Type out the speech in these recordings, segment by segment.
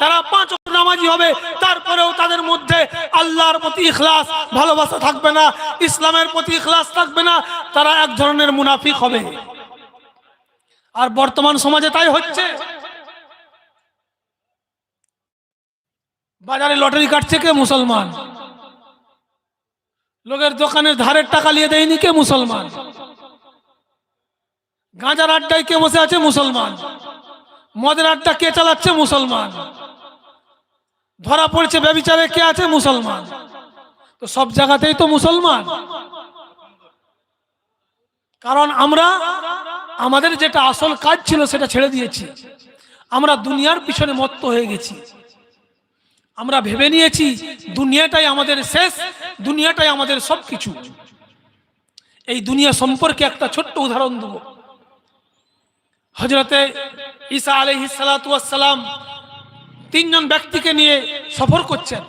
তারা পাঁচ নামাজি হবে, তারপরেও তাদের মধ্যে আল্লাহর প্রতি ইখলাস, ভালোবাসা থাকবে না, ইসলামের প্রতি ইখলাস থাকবে না, তারা এক ধরনের মুনাফিক হবে। আর বর্তমান সমাজে তাই হচ্ছে। বাজারে লটারি কাটছে কে মুসলমান? লোকের দোকানের ধারের টাকা নিয়ে দেয়নি কে মুসলমান? গাঁজার আড্ডায় কে বসে আছে মুসলমান? মদের আড্ডা কে চালাচ্ছে মুসলমান? ধরা পড়ছে, ব্যবিচারে কে আছে? মুসলমান। তো সব জায়গাতেই তো মুসলমান। কারণ আমরা, আমাদের যেটা আসল কাজ ছিল সেটা ছেড়ে দিয়েছি। আমরা দুনিয়ার পিছনে মত্ত হয়ে গেছি। আমরা ভেবে নিয়েছি, দুনিয়াটাই আমাদের শেষ, দুনিয়াটাই আমাদের সবকিছু। এই দুনিয়া সম্পর্কে একটা ছোট্ট উদাহরণ দেব। হজরতে ঈসা আলহি সালাম তিনজন ব্যক্তিকে নিয়ে সফর করছেন।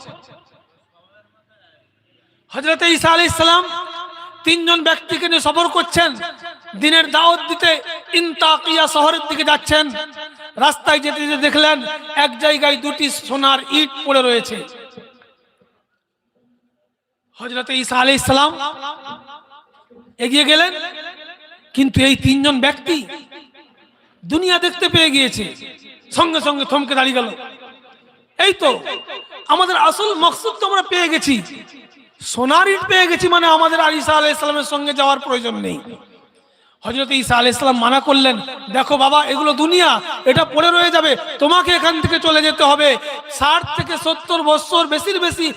হজরতে ঈসা আলি সালাম তিনজন ব্যক্তিকে নিয়ে সফর করছেন। দিনের দাওয়াত দিতে ইনতাকিয়া শহরের দিকে যাচ্ছেন। রাস্তায় যেতে যেতে দেখলেন এক জায়গায় দুটি সোনার ইট পড়ে রয়েছে। হজরত ঈসা আলি ইসলাম এগিয়ে গেলেন, কিন্তু এই তিনজন ব্যক্তি দুনিয়া দেখতে পেয়ে গিয়েছে। সঙ্গে সঙ্গে থমকে দাঁড়িয়ে গেল। এই তো, আমাদের আসল মকসুদ তো আমরা পেয়ে গেছি। সোনার ইট পেয়ে গেছি মানে আমাদের আর ঈসা আলাহ ইসলামের সঙ্গে যাওয়ার প্রয়োজন নেই। হজরত ঈসা আলাহ ইসলাম মানা করলেন, দেখো বাবা, এগুলো দুনিয়া, এটা পড়ে রয়ে যাবে, তোমাকে এখান থেকে চলে যেতে হবে। ষাট থেকে সত্তর বৎসর বেশির বেশি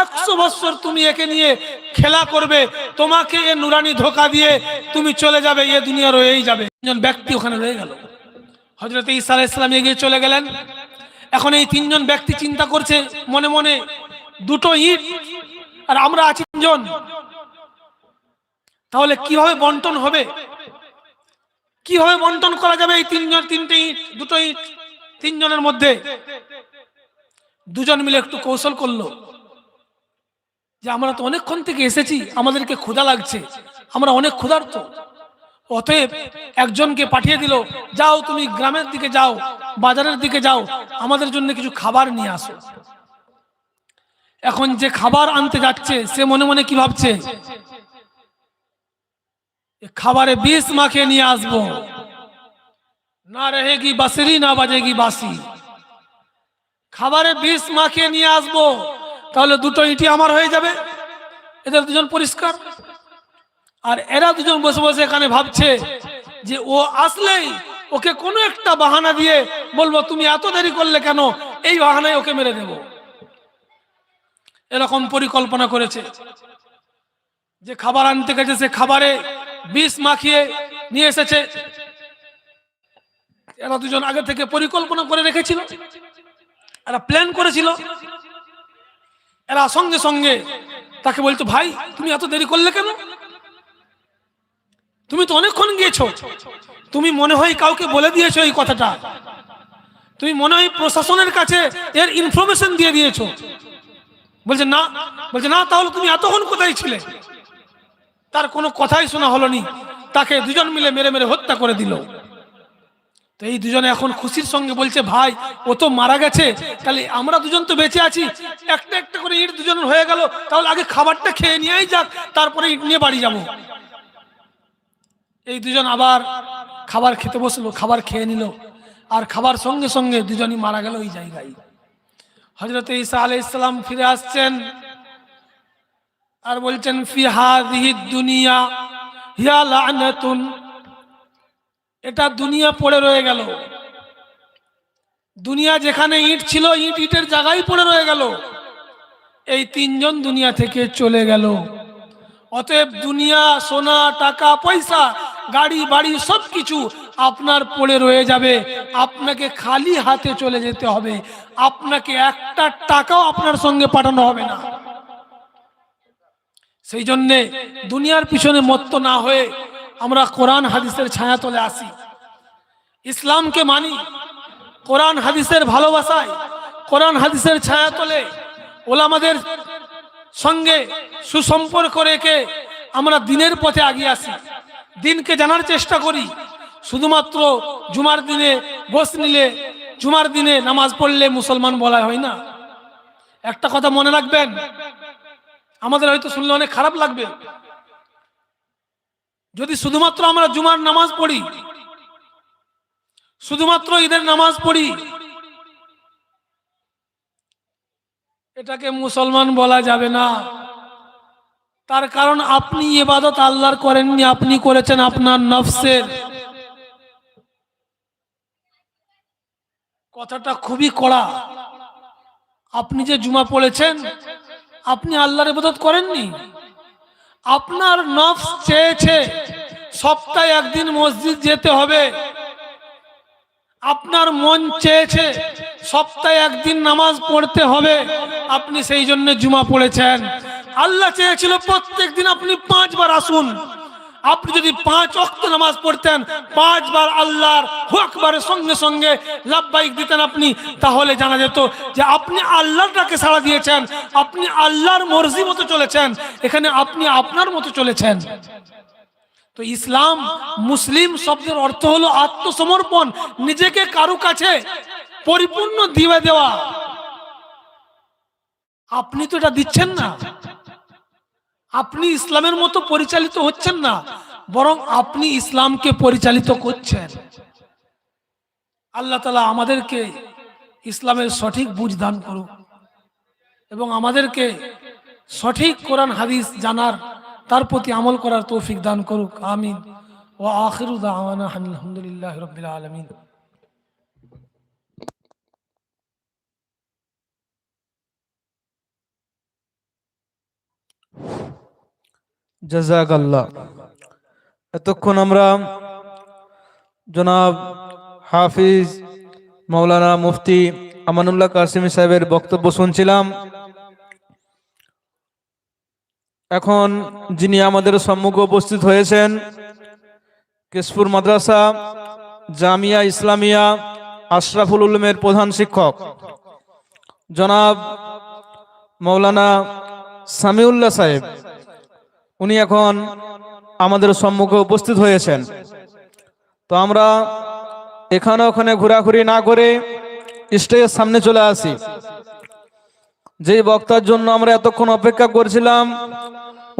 একশো বৎসর তুমি একে নিয়ে খেলা করবে, তোমাকে এ নুরানি ধোকা দিয়ে তুমি চলে যাবে, এ দুনিয়া রয়েই যাবে। একজন ব্যক্তি ওখানে রয়ে গেল। হজরত ঈসা আলাহ ইসলাম এগিয়ে চলে গেলেন। এখন এই তিনজন ব্যক্তি চিন্তা করছে, মনে মনে দুটো ইট আর আমরা আছি তিনজন। তাহলে কীভাবে বন্টন হবে? কীভাবে বন্টন করা যাবে এই তিনজন, তিনটে ইট, দুটো ইট, তিনজনের মধ্যে? দুজন মিলে একটু কৌশল করল। যে আমরা তো অনেকক্ষণ থেকে এসেছি, আমাদেরকে ক্ষুধা লাগছে, আমরা অনেক ক্ষুধার্ত। অতএব একজনকে পাঠিয়ে দিল, যাও তুমি গ্রামের দিকে যাও বাজারের দিকে যাও, আমাদের জন্য কিছু খাবার নিয়ে আসো। এখন যে খাবার আনতে যাচ্ছে, সে মনে মনে কি ভাবছে? খাবারে বিষ মাখে নিয়ে আসব। না রেহেগি বাসেরি না বাজেগি বাসি খাবারে বিষ মাখে নিয়ে আসব, তাহলে দুটো ইটি আমার হয়ে যাবে। এদের দুজন পরিষ্কার? আর এরা দুজন বসে বসে এখানে ভাবছে যে ও আসলেই ওকে কোনো একটা বাহানা দিয়ে বলব, তুমি এত দেরি করলে কেন? এই বাহানায় ওকে মেরে দেব। এরকম পরিকল্পনা করেছে। যে খাবার আনতে গেছে, সে খাবারে বিষ মাখিয়ে নিয়ে এসেছে। এরা দুজন আগে থেকে পরিকল্পনা করে রেখেছিল। এরা প্ল্যান করেছিল। এরা সঙ্গে সঙ্গে তাকে বলতো, ভাই, তুমি এত দেরি করলে কেন? তুমি তো অনেকক্ষণ গিয়েছো। তুমি মনে হয় কাউকে বলে দিয়েছ এই কথাটা। তুমি মনে হয় প্রশাসনের কাছে এর ইনফরমেশন দিয়ে দিয়েছ। বলছে, না। বলছে, না, তাহলে তুমি এতক্ষণ কোথায় ছিলে? তার কোনো কথাই শোনা হলো নি তাকে দুজন মিলে মেরে মেরে হত্যা করে দিল। তো এই দুজনে এখন খুশির সঙ্গে বলছে, ভাই, ও তো মারা গেছে। তাহলে আমরা দুজন তো বেঁচে আছি। একটা একটা করে ইট দুজন হয়ে গেল। তাহলে আগে খাবারটা খেয়ে নিয়েই যাক। তারপরে ইট নিয়ে বাড়ি যাব। এই দুজন আবার খাবার খেতে বসল, খাবার খেয়ে নিল। আর খাবার সঙ্গে সঙ্গে দুজনই মারা গেল ওই জায়গায়। হজরত ঈসা আলাই ইসলাম ফিরে আসছেন আর বলছেন দুনিয়া, হিয়া লানাতুন। এটা দুনিয়া পড়ে রয়ে গেল। দুনিয়া যেখানে ইট ছিল, ইট ইটের জায়গায় পড়ে রয়ে গেল। এই তিনজন দুনিয়া থেকে চলে গেল। অতএব দুনিয়া, সোনা, টাকা, পয়সা গাড়ি, বাড়ি সব কিছু আপনার পড়ে রয়ে যাবে। আপনাকে খালি হাতে চলে যেতে হবে। আপনাকে একটা টাকাও আপনার সঙ্গে পাঠানো হবে না। সেই জন্যে দুনিয়ার পিছনে মত্ত না হয়ে আমরা কোরআন হাদিসের ছায়া তলে আসি। ইসলামকে মানি, কোরআন হাদিসের ভালোবাসায়, কোরআন হাদিসের ছায়া তলে ওলামাদের সঙ্গে সুসম্পর্ক রেখে আমরা দিনের পথে আগিয়ে আসি। দিনকে জানার চেষ্টা করি। শুধুমাত্র জুমার দিনে গোস নিলে, জুমার দিনে নামাজ পড়লে মুসলমান বলা হয় না। একটা কথা মনে রাখবেন, আমাদের হয়তো শুনলে অনেক খারাপ লাগবে। যদি শুধুমাত্র আমরা জুমার নামাজ পড়ি, শুধুমাত্র ঈদের নামাজ পড়ি, এটাকে মুসলমান বলা যাবে না। তার কারণ আপনি ইবাদত আল্লাহর করেননি, আপনি করেছেন আপনার নফসের। কথাটা খুবই কড়া। আপনি যে জুমা পড়েছেন, আপনি আল্লাহর ইবাদত করেননি? আপনার নফস চেয়েছে, সপ্তাহে একদিন মসজিদ যেতে হবে। আপনার মন চেয়েছে, সপ্তাহে একদিন নামাজ পড়তে হবে। আপনি সেই জন্য জুমা পড়েছেন। আল্লাহ চেয়েছিল প্রত্যেক দিন আপনি পাঁচবার আসুন। আপনি যদি পাঁচ অক্ত নামাজ পড়তেন, পাঁচবার আল্লাহর হুকবারের সঙ্গে সঙ্গে লাভবাইক দিতেন আপনি, তাহলে জানা যেত যে আপনি আল্লাহটাকে সাড়া দিয়েছেন, আপনি আল্লাহর মর্জি মতো চলেছেন, এখানে আপনি আপনার মতো চলেছেন। তো ইসলাম মুসলিম শব্দের অর্থ হলো আত্মসমর্পণ, নিজেকে কারও কাছে পরিপূর্ণ দিয়ে দেওয়া। আপনি তো এটা দিচ্ছেন না। আপনি ইসলামের মতো পরিচালিত হচ্ছেন না, বরং আপনি ইসলামকে পরিচালিত করছেন। আল্লাহ তালা আমাদেরকে ইসলামের সঠিক বুঝ দান করুক এবং আমাদেরকে সঠিক কোরআন, হাদিস জানার, তার প্রতি আমল করার তৌফিক দান করুক। আমিন। ও আখিরু দাওয়ানা আলহামদুলিল্লাহ রবিল আলমিন। জাজাক আল্লাহ এতক্ষণ আমরা জনাব হাফিজ মৌলানা মুফতি আমানুল্লাহ কাসিমি সাহেবের বক্তব্য শুনছিলাম। এখন যিনি আমাদের সম্মুখে উপস্থিত হয়েছেন, কেশপুর মাদ্রাসা জামিয়া ইসলামিয়া আশরাফুল উলুমের প্রধান শিক্ষক, জনাব মৌলানা সামিউল্লাহ সাহেব। উনি এখন আমাদের সম্মুখে উপস্থিত হয়েছেন। তো আমরা এখানে ওখানে ঘোরাঘুরি না করে স্টেজের সামনে চলে আসি। যেই বক্তার জন্য আমরা এতক্ষণ অপেক্ষা করছিলাম,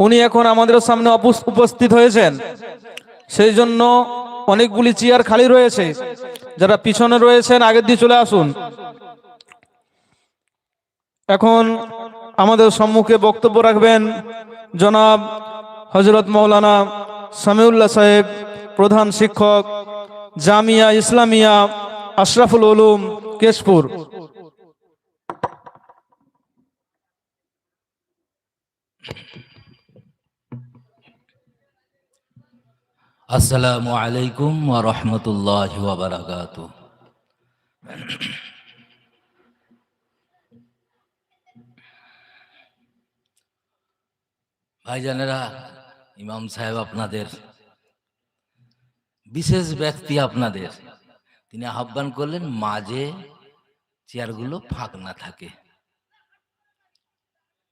উনি এখন আমাদের সামনে উপস্থিত হয়েছেন। সেই জন্য অনেকগুলি চেয়ার খালি রয়েছে। যারা পিছনে রয়েছেন, আগের দিয়ে চলে আসুন। এখন আমাদের সম্মুখে বক্তব্য রাখবেন জনাব হজরত মৌলানা সামিউল্লাহ সাহেব, প্রধান শিক্ষক, জামিয়া ইসলামিয়া, আশরাফুল উলুম, কেশপুর। আসসালামু আলাইকুম ওয়া রাহমাতুল্লাহি ওয়া বারাকাতু ভাইজানেরা ইমাম সাহেব আপনাদের, বিশেষ ব্যক্তি আপনাদের। তিনি আহ্বান করলেন মাঝে চেয়ারগুলো ফাঁক না থাকে।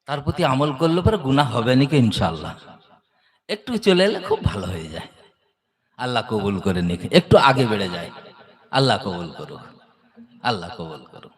তার প্রতি আমল করলে পরে গুনাহ হবে নাকি ইনশাল্লাহ একটু চলে এলে খুব ভালো হয়ে যায়। আল্লাহ কবুল করে নিক, একটু আগে বেড়ে যায়। আল্লাহ কবুল করুক, আল্লাহ কবুল করুক।